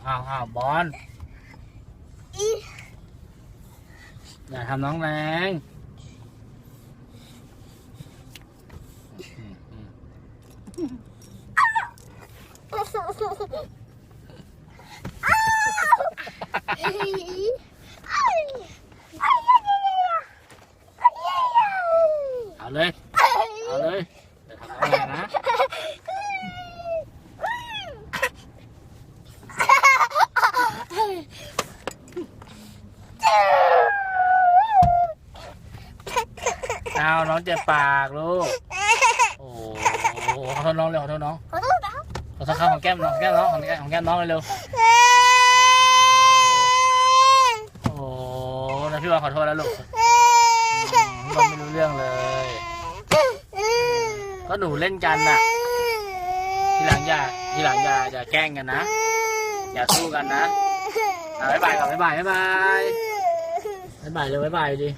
อ้าวอ้าวบอลอย่าทำน้องแรงอืมอืม เอาเลย เอาเลยอย่าทำน้องแรง ง เอาน้องเจ็บปากลูก โอ้โหขอโทษน้องเร็วขอโทษน้องขอโทษครับของแก้มน้องของแก้มน้องของแก้มของแก้มน้องเร็วโอ้โหแล้วพี่วันขอโทษแล้วลูกพี่วันไม่รู้เรื่องเลย ก็หนูเล่นกันน่ะ ทีหลังอย่าทีหลังอย่าอย่าแกล้งกันนะ อย่าสู้กันนะอะบ๊ายบายก่อนบ๊ายบายบ๊ายบาย bye bye lưu bye bye đi